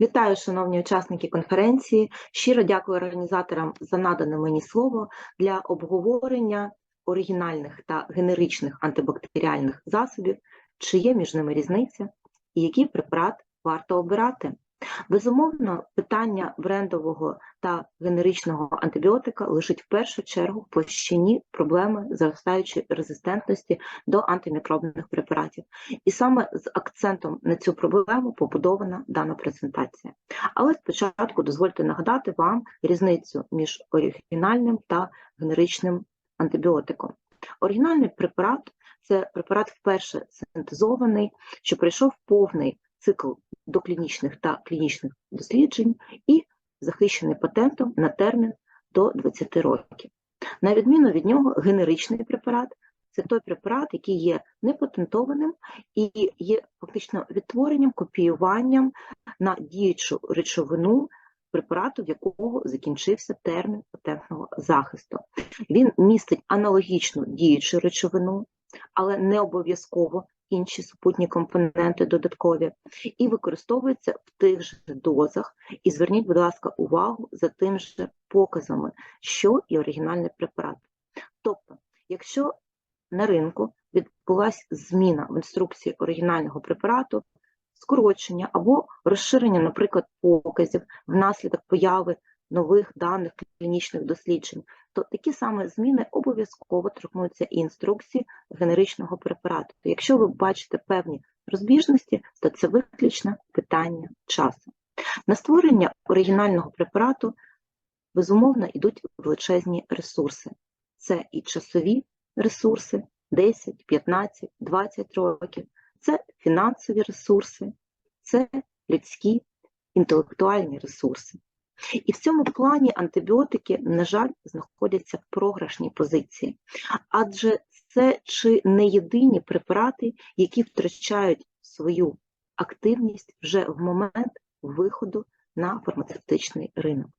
Вітаю, шановні учасники конференції. Щиро дякую організаторам за надане мені слово для обговорення оригінальних та генеричних антибактеріальних засобів, чи є між ними різниця і який препарат варто обирати. Безумовно, питання брендового та генеричного антибіотика лежить в першу чергу в площині проблеми зростаючої резистентності до антимікробних препаратів. І саме з акцентом на цю проблему побудована дана презентація. Але спочатку дозвольте нагадати вам різницю між оригінальним та генеричним антибіотиком. Оригінальний препарат це препарат вперше синтезований, що пройшов повний цикл доклінічних та клінічних досліджень і захищений патентом на термін до 20 років. На відміну від нього, генеричний препарат це той препарат, який є непатентованим і є фактично відтворенням, копіюванням на діючу речовину препарату, в якого закінчився термін патентного захисту. Він містить аналогічну діючу речовину, але не обов'язково інші супутні компоненти додаткові, і використовується в тих же дозах. І зверніть, будь ласка, увагу за тим же показами, що і оригінальний препарат. Тобто, якщо на ринку відбулася зміна в інструкції оригінального препарату, скорочення або розширення, наприклад, показів внаслідок появи нових даних клінічних досліджень, то такі саме зміни обов'язково торкнуться і інструкції генеричного препарату. Якщо ви бачите певні розбіжності, то це виключно питання часу. На створення оригінального препарату безумовно йдуть величезні ресурси. Це і часові ресурси 10, 15, 20 років, це фінансові ресурси, це людські інтелектуальні ресурси. І в цьому плані антибіотики, на жаль, знаходяться в програшній позиції, адже це чи не єдині препарати, які втрачають свою активність вже в момент виходу на фармацевтичний ринок.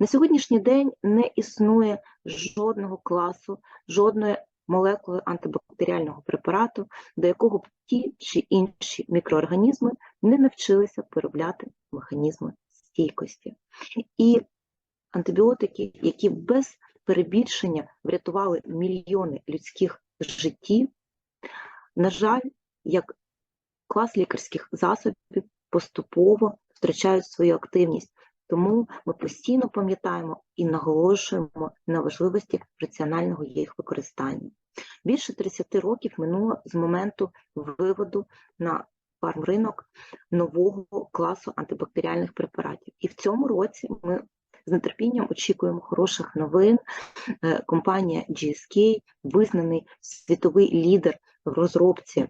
На сьогоднішній день не існує жодного класу, жодної молекули антибактеріального препарату, до якого б ті чи інші мікроорганізми не навчилися виробляти механізми стійкості. І антибіотики, які без перебільшення врятували мільйони людських життів, на жаль, як клас лікарських засобів поступово втрачають свою активність. Тому ми постійно пам'ятаємо і наголошуємо на важливості раціонального їх використання. Більше 30 років минуло з моменту виводу на фармринок нового класу антибактеріальних препаратів. І в цьому році ми з нетерпінням очікуємо хороших новин. Е, компанія GSK, визнаний світовий лідер в розробці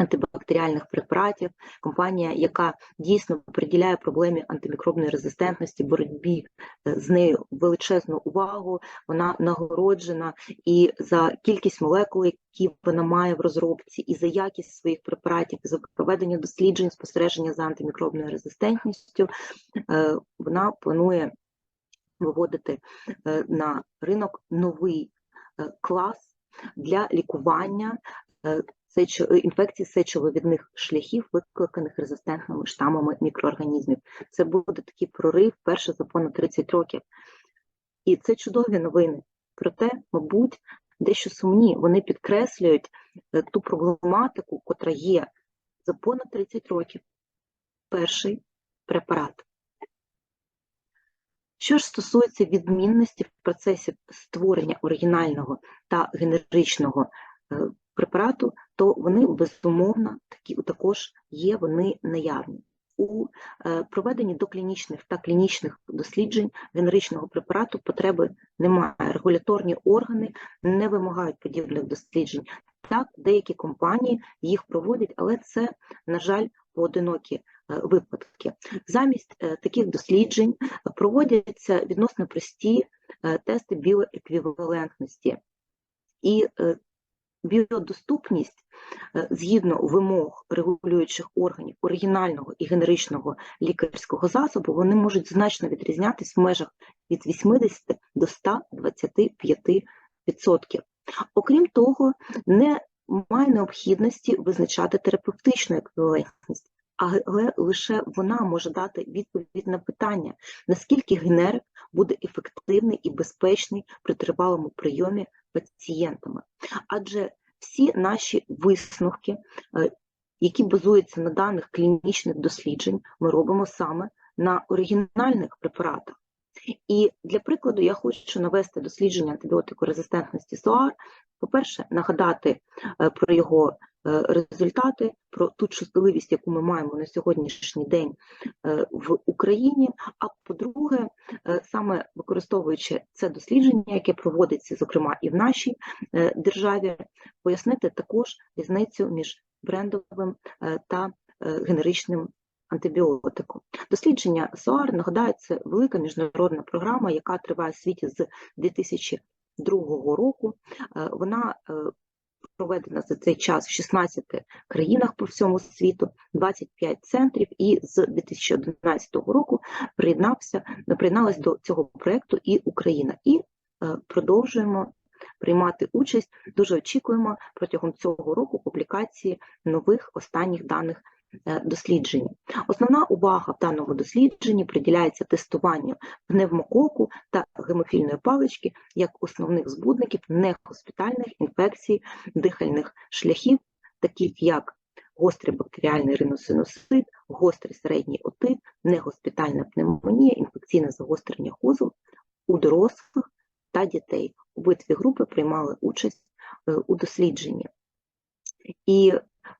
антибактеріальних препаратів, компанія, яка дійсно приділяє проблемі антимікробної резистентності, боротьбі е, з нею величезну увагу. Вона нагороджена і за кількість молекул, які вона має в розробці, і за якість своїх препаратів, і за проведення досліджень, спостереження за антимікробною резистентністю. Е, вона планує виводити е, на ринок новий клас для лікування інфекцій сечовивідних шляхів, викликаних резистентними штамами мікроорганізмів. Це буде такий прорив перше за понад 30 років. І це чудові новини. Проте, мабуть, дещо сумні. Вони підкреслюють е, ту проблематику, котра є за понад 30 років. Перший препарат. Що ж стосується відмінності в процесі створення оригінального та генеричного е, препарату, то вони безумовно такі також є, вони наявні. У е, проведенні доклінічних та клінічних досліджень генеричного препарату потреби немає. Регуляторні органи не вимагають подібних досліджень. Так, деякі компанії їх проводять, але це, на жаль, поодинокі е, випадки. Замість е, таких досліджень проводяться відносно прості тести біоеквівалентності. І біодоступність е, згідно вимог регулюючих органів оригінального і генеричного лікарського засобу, вони можуть значно відрізнятися в межах від 80 до 125%. Окрім того, немає необхідності визначати терапевтичну еквівалентність, але лише вона може дати відповідь на питання, наскільки генерик буде ефективний і безпечний при тривалому прийомі пацієнтами. Адже всі наші висновки, е, які базуються на даних клінічних досліджень, ми робимо саме на оригінальних препаратах. І для прикладу я хочу навести дослідження антибіотикорезистентності СОАР. По-перше, нагадати е, про його результати, про ту чутливість, яку ми маємо на сьогоднішній день е, в Україні. А по-друге, саме використовуючи це дослідження, яке проводиться, зокрема, і в нашій державі, пояснити також різницю між брендовим та генеричним антибіотику. Дослідження СОАР, нагадаю, це велика міжнародна програма, яка триває в світі з 2002 року. Е, вона е, проведена за цей час в 16 країнах по всьому світу, 25 центрів, і з 2011 року приєднався, приєдналась до цього проєкту і Україна. І е, продовжуємо приймати участь. Дуже очікуємо протягом цього року публікації нових останніх даних дослідженні. Основна увага в даному дослідженні приділяється тестуванню пневмококу та гемофільної палички як основних збудників негоспітальних інфекцій дихальних шляхів, таких як гострий бактеріальний риносиносит, гострий середній отит, негоспітальна пневмонія, інфекційне загострення хозу у дорослих та дітей. Обидві групи приймали участь е, у дослідженні. І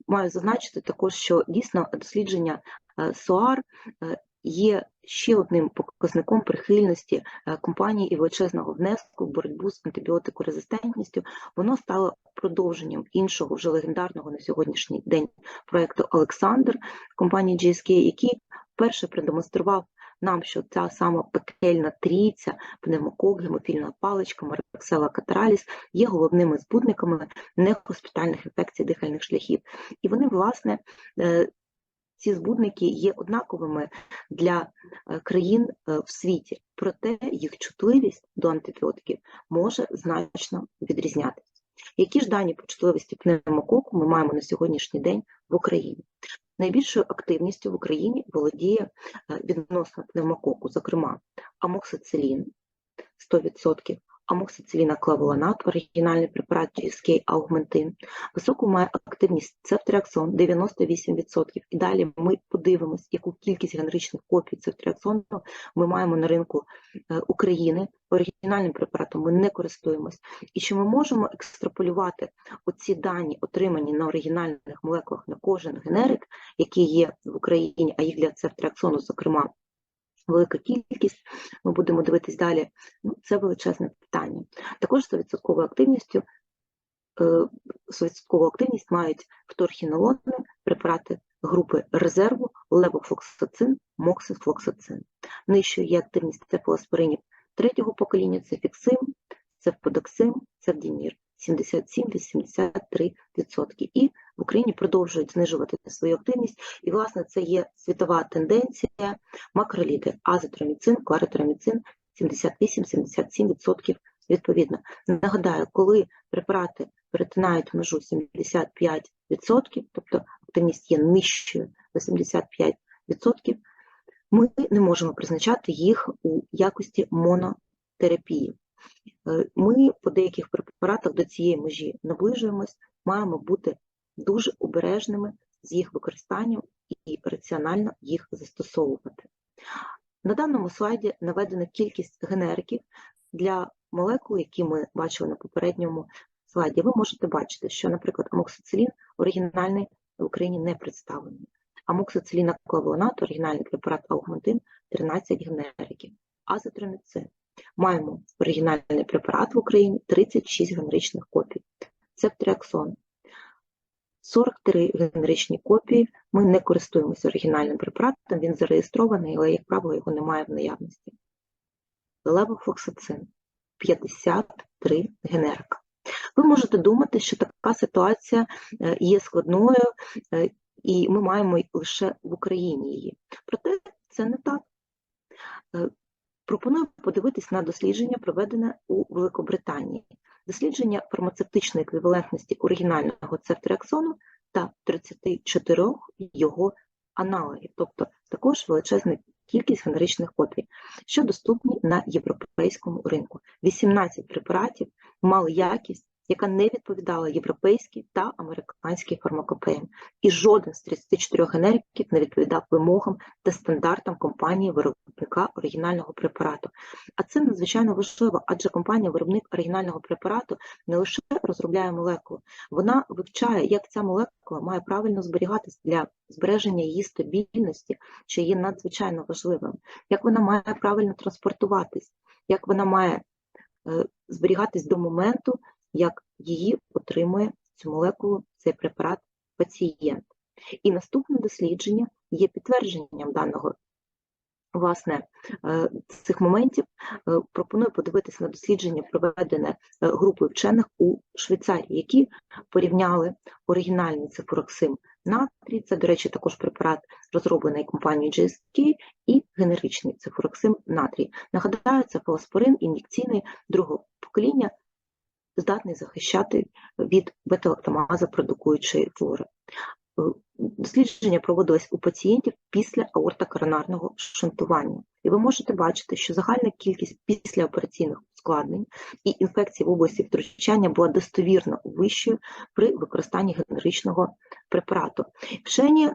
Маю зазначити також, що дійсно дослідження е, СОАР е, є ще одним показником прихильності е, компанії і величезного внеску в боротьбу з антибіотикорезистентністю. Воно стало продовженням іншого вже легендарного на сьогоднішній день проекту Олександр компанії GSK, який вперше продемонстрував нам, що ця сама пекельна трійця, пневмокок, гемофільна паличка, мараксела катараліс є головними збудниками негоспітальних інфекцій дихальних шляхів. І вони, власне, е, ці збудники є однаковими для е, країн е, в світі, проте їх чутливість до антибіотиків може значно відрізнятися. Які ж дані по чутливості пневмококу ми маємо на сьогоднішній день в Україні? Найбільшою активністю в Україні володіє е, відносно пневмококу, зокрема амоксицилін. 100%, амоксициліна клавуланат, оригінальний препарат GSK Augmentin. Високу має активність цефтриаксон 98%. І далі ми подивимось, яку кількість генеричних копій цефтриаксону ми маємо на ринку е, України. Оригінальним препаратом ми не користуємось. І що ми можемо екстраполювати оці дані, отримані на оригінальних молекулах на кожен генерик, який є в Україні, а їх для цефтриаксону, зокрема, велика кількість, ми будемо дивитись далі. Ну, Це величезне питання. Також з 100% активністю 100% е, активність мають вторхінолони, препарати групи резерву, левофлоксацин, моксифлоксацин. Нижчою є активність цефалоспоринів третього покоління, це фіксим, цефподоксим, цевдімір. 77-83%. І в Україні продовжують знижувати свою активність. І, власне, це є світова тенденція макроліти, азотроміцин, кларитроміцин 78-77% відповідно. Нагадаю, коли препарати перетинають межу 75%, тобто активність є нижчою до 75%, ми не можемо призначати їх у якості монотерапії. Е, ми по деяких препаратах до цієї межі наближуємось, маємо бути дуже обережними з їх використанням і раціонально їх застосовувати. На даному слайді наведена кількість генериків для молекул, які ми бачили на попередньому слайді. Ви можете бачити, що, наприклад, амоксицилін оригінальний в Україні не представлений. Амоксициліна клавулонат, оригінальний препарат аугментин 13 генериків, азотроміцин Маємо оригінальний препарат в Україні 36 генеричних копій. Цептріаксон. 43 генеричні копії. Ми не користуємося оригінальним препаратом, він зареєстрований, але, як правило, його немає в наявності. Левофлоксацин 53 генерика. Ви можете думати, що така ситуація е, є складною, е, і ми маємо лише в Україні її. Проте це не так. Е, Пропоную подивитись на дослідження, проведене у Великобританії, дослідження фармацевтичної еквівалентності оригінального цефтріаксону та 34 його аналогів, тобто також величезна кількість генеричних копій, що доступні на європейському ринку. 18 препаратів мали якість, яка не відповідала європейській та американській фармакопеям, і жоден з 34 генериків не відповідав вимогам та стандартам компанії виробника оригінального препарату. А це надзвичайно важливо, адже компанія-виробник оригінального препарату не лише розробляє молекулу, вона вивчає, як ця молекула має правильно зберігатись для збереження її стабільності, що є надзвичайно важливим, як вона має правильно транспортуватись, як вона має е, зберігатись до моменту, як її отримує цю молекулу, цей препарат пацієнт. І наступне дослідження є підтвердженням даного власне е, цих моментів. Е, Пропоную подивитися на дослідження, проведене е, групою вчених у Швейцарії, які порівняли оригінальний цифроксим натрій, це, до речі, також препарат, розроблений компанією GSK, і генеричний цифроксим натрій. Нагадаю, це фосфорин ін'єкційний другого покоління, здатний захищати від бета-лактамаза продукуючої флори. Е, Дослідження проводилось у пацієнтів після аортокоронарного шунтування. І ви можете бачити, що загальна кількість післяопераційних ускладнень і інфекцій в області втручання була достовірно вищою при використанні генеричного препарату. Вчені е,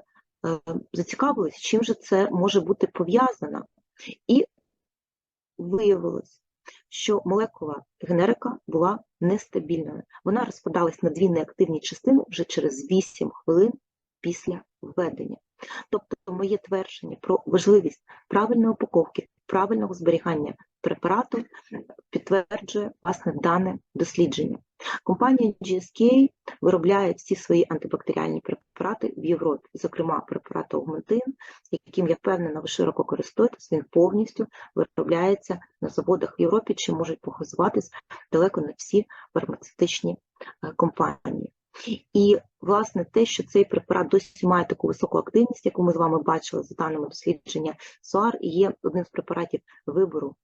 зацікавились, чим же це може бути пов'язано, і виявилось, що молекула генерика була нестабільною. Вона розпадалась на дві неактивні частини вже через 8 хвилин після введення. Тобто, моє твердження про важливість правильної упаковки, правильного зберігання препарату підтверджує власне дане дослідження. Компанія GSK виробляє всі свої антибактеріальні препарати в Європі, зокрема препарат Аугментин, яким я впевнена, ви широко користуєтесь, він повністю виробляється на заводах в Європі, чи можуть похизуватись далеко не всі фармацевтичні е, компанії. І, власне, те, що цей препарат досі має таку високу активність, яку ми з вами бачили за даними дослідження СОАР, є одним з препаратів вибору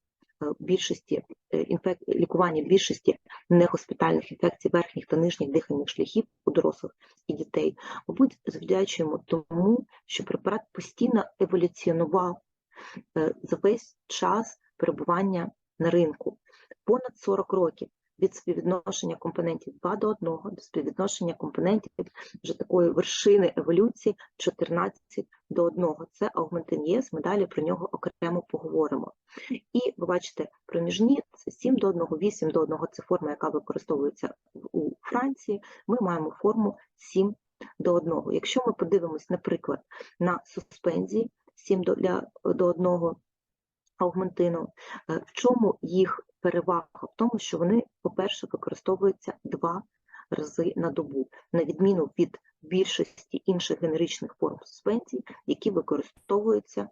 більшості е, інфек... лікування більшості негоспітальних інфекцій верхніх та нижніх дихальних шляхів у дорослих і дітей, мабуть, завдячуємо тому, що препарат постійно еволюціонував е, за весь час перебування на ринку. Понад 40 років від співвідношення компонентів 2 до 1 до співвідношення компонентів вже такої вершини еволюції 14 до 1. Це аугментин ЄС, ми далі про нього окремо поговоримо. І ви бачите, проміжні це 7 до 1, 8 до 1 це форма, яка використовується у Франції. Ми маємо форму 7 до 1. Якщо ми подивимось, наприклад, на суспензії 7 до, для, до 1 аугментину, е, в чому їх перевага? В тому, що вони, по-перше, використовуються два рази на добу, на відміну від більшості інших генеричних форм суспензій, які використовуються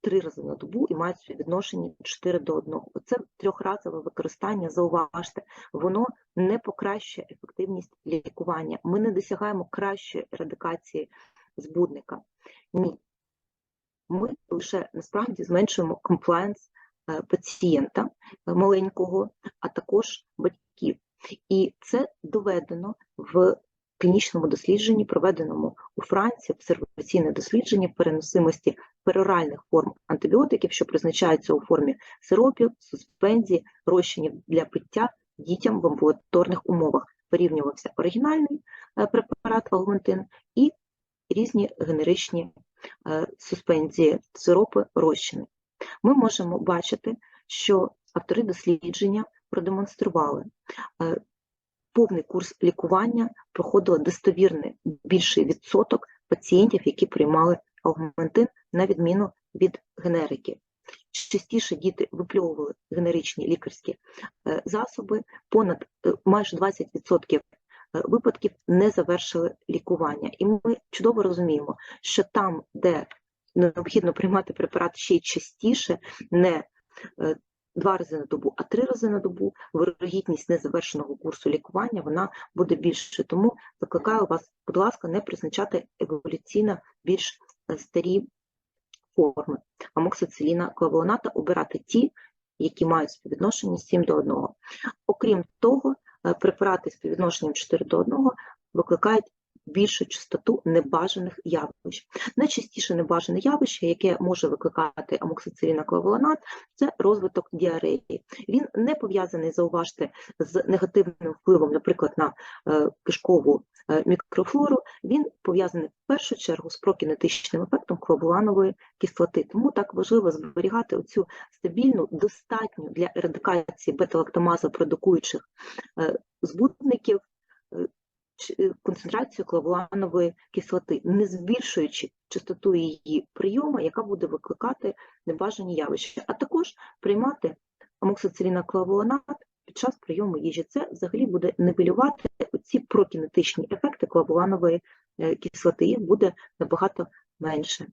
три рази на добу і мають співвідношення 4 до 1. Оце трьохразове використання, зауважте, воно не покращує ефективність лікування. Ми не досягаємо кращої ерадикації збудника. Ні, ми лише насправді зменшуємо комплаєнс пацієнта е, маленького, а також батьків. І це доведено в клінічному дослідженні, проведеному у Франції, обсерваційне дослідження переносимості пероральних форм антибіотиків, що призначаються у формі сиропів, суспензії, розчинів для пиття дітям в амбулаторних умовах. Порівнювався оригінальний е, препарат Аугментин і різні генеричні Е, суспензії, сиропи, розчини. Ми можемо бачити, що автори дослідження продемонстрували е, повний курс лікування проходило достовірний більший відсоток пацієнтів, які приймали аугментин на відміну від генерики. Частіше діти випльовували генеричні лікарські е, засоби, понад майже 20% Е, випадків не завершили лікування. І ми чудово розуміємо, що там, де необхідно приймати препарат ще й частіше, не е, Два рази на добу, а три рази на добу вирогідність незавершеного курсу лікування вона буде більше. Тому закликаю вас, будь ласка, не призначати еволюційно більш е, старі форми амоксициліна клавоната, обирати ті, які мають співвідношення 7 до 1. Окрім того, Е, препарати співвідношенням 4 до 1 викликають більшу частоту небажаних явищ. Найчастіше небажане явище, яке може викликати амоксициліноклавулонат, це розвиток діареї. Він не пов'язаний, зауважте, з негативним впливом, наприклад, на е, кишкову е, мікрофлору. Він пов'язаний в першу чергу з прокінетичним ефектом клавуланової кислоти. Тому так важливо зберігати оцю стабільну, достатню для ерадикації бета-лактамаза продукуючих е, збутників концентрацію клавуланової кислоти, не збільшуючи частоту її прийому, яка буде викликати небажані явища, а також приймати амоксициліноклавулонат під час прийому їжі. Це взагалі буде нивелювати ці прокінетичні ефекти клавуланової е, кислоти, їх буде набагато менше.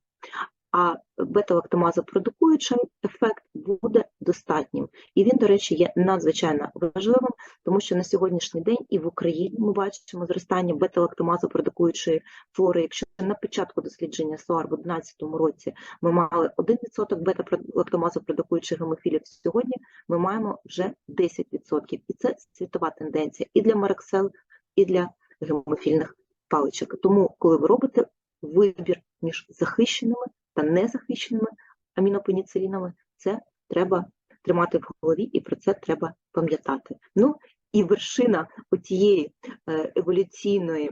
А бета-лактамазопродукуючий ефект буде достатнім. І він, до речі, є надзвичайно важливим, тому що на сьогоднішній день і в Україні ми бачимо зростання бета-лактамазопродукуючої флори. Якщо на початку дослідження СОАР в 2011 році ми мали 1% бета-лактамазопродукуючих гемофілів, сьогодні ми маємо вже 10%. І це світова тенденція і для мараксел, і для гемофільних паличок. Тому, коли ви робите вибір між захищеними та незахищеними амінопеніцилінами, це треба тримати в голові, і про це треба пам'ятати. Ну і вершина оцієї е, еволюційної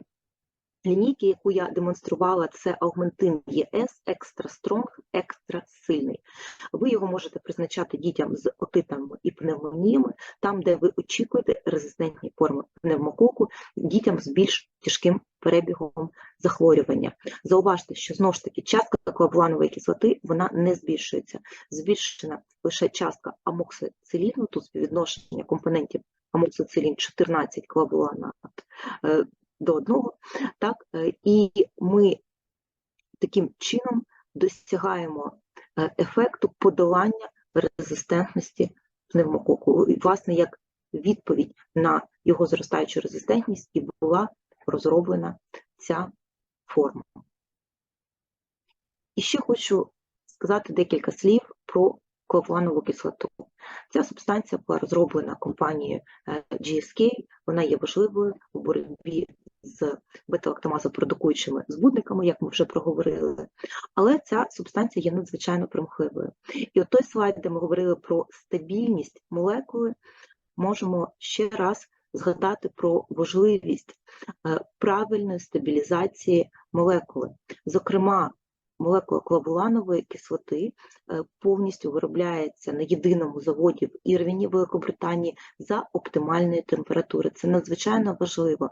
лінійки, яку я демонструвала, це аугментин ЄС екстра стронг, екстра сильний. Ви його можете призначати дітям з отитами і пневмоніями, там, де ви очікуєте резистентні форми пневмококу, дітям з більш тяжким перебігом захворювання. Зауважте, що знову ж таки частка клавуланової кислоти вона не збільшується. Збільшена лише частка амоксициліну, тут співвідношення компонентів амоксицилін 14 клавуланат е, до одного, так, е, і ми таким чином досягаємо е, ефекту подолання резистентності пневмококу. Власне, як відповідь на його зростаючу резистентність і була розроблена ця форма. І ще хочу сказати декілька слів про клавуланову кислоту. Ця субстанція була розроблена компанією е, GSK, вона є важливою у боротьбі з бета-лактамазопродукуючими збудниками, як ми вже проговорили, але ця субстанція є надзвичайно примхливою. І от той слайд, де ми говорили про стабільність молекули, можемо ще раз згадати про важливість е, правильної стабілізації молекули. Зокрема, молекула клавуланової кислоти е, повністю виробляється на єдиному заводі в Ірвіні, Великобританії, за оптимальної температури. Це надзвичайно важливо.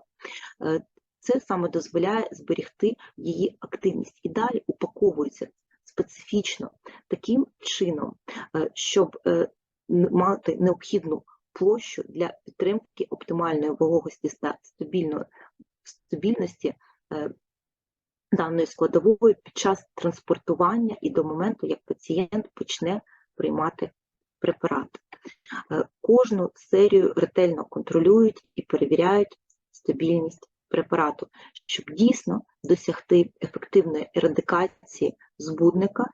Е, Це саме дозволяє зберегти її активність і далі упаковується специфічно таким чином, е, щоб мати необхідну площу для підтримки оптимальної вологості та стабільної стабільності даної складової під час транспортування і до моменту, як пацієнт почне приймати препарат. Е, Кожну серію ретельно контролюють і перевіряють стабільність препарату, щоб дійсно досягти ефективної ерадикації збудника,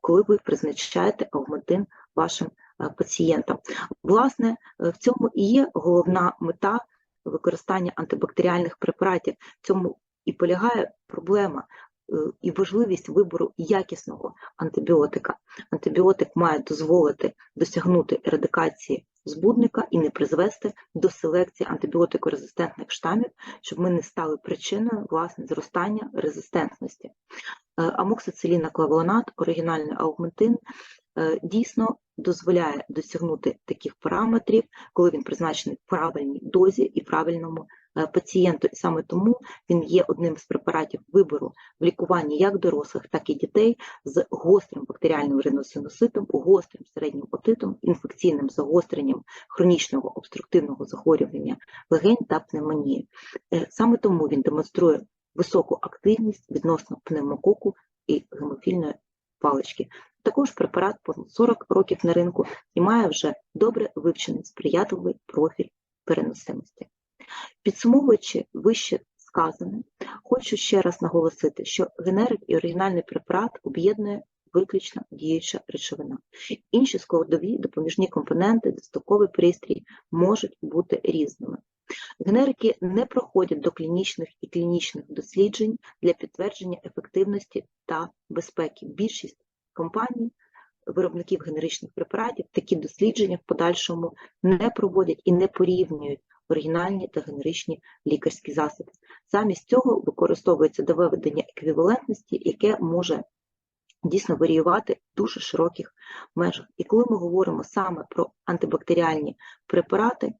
коли ви призначаєте аугментин вашим е, пацієнтам. Власне, е, в цьому і є головна мета використання антибактеріальних препаратів. В цьому і полягає проблема е, і важливість вибору якісного антибіотика. Антибіотик має дозволити досягнути ерадикації збудника і не призвести до селекції антибіотикорезистентних штамів, щоб ми не стали причиною власне зростання резистентності. Е, Амоксициліноклавулонат, оригінальний аугментин, е, дійсно дозволяє досягнути таких параметрів, коли він призначений в правильній дозі і правильному пацієнту. І саме тому він є одним з препаратів вибору в лікуванні як дорослих, так і дітей з гострим бактеріальним риносиноситом, гострим середнім отитом, інфекційним загостренням хронічного обструктивного захворювання легень та пневмонії. Е, Саме тому він демонструє високу активність відносно пневмококу і гемофільної палички. Також препарат понад 40 років на ринку і має вже добре вивчений сприятливий профіль переносимості. Підсумовуючи вище сказане, хочу ще раз наголосити, що генерик і оригінальний препарат об'єднує виключно діюча речовина. Інші складові допоміжні компоненти, достоковий пристрій можуть бути різними. Генерики не проходять до клінічних і клінічних досліджень для підтвердження ефективності та безпеки. Більшість компаній, виробників генеричних препаратів, такі дослідження в подальшому не проводять і не порівнюють оригінальні та генеричні лікарські засоби. Замість цього використовується доведення еквівалентності, яке може дійсно варіювати в дуже широких межах. І коли ми говоримо саме про антибактеріальні препарати,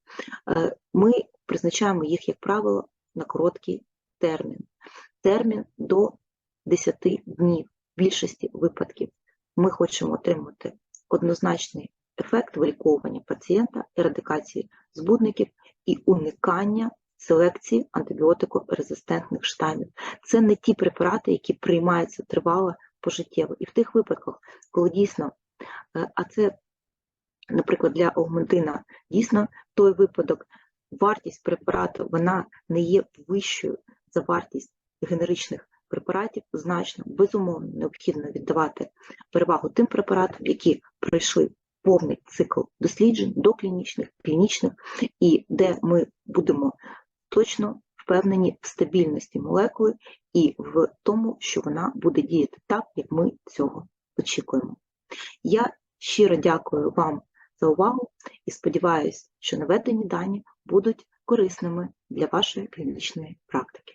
е, ми призначаємо їх, як правило, на короткий термін. Термін до 10 днів. В більшості випадків ми хочемо отримати однозначний ефект виліковування пацієнта, ерадикації збудників і уникання селекції антибіотикорезистентних штамів. Це не ті препарати, які приймаються тривало пожиттєво. І в тих випадках, коли дійсно, е, а це, наприклад, для аугментина, дійсно той випадок, вартість препарату вона не є вищою за вартість генеричних препаратів, значно, безумовно, необхідно віддавати перевагу тим препаратам, які пройшли повний цикл досліджень доклінічних, клінічних, і де ми будемо точно впевнені в стабільності молекули і в тому, що вона буде діяти так, як ми цього очікуємо. Я щиро дякую вам за увагу і сподіваюся, що наведені дані будуть корисними для вашої клінічної практики.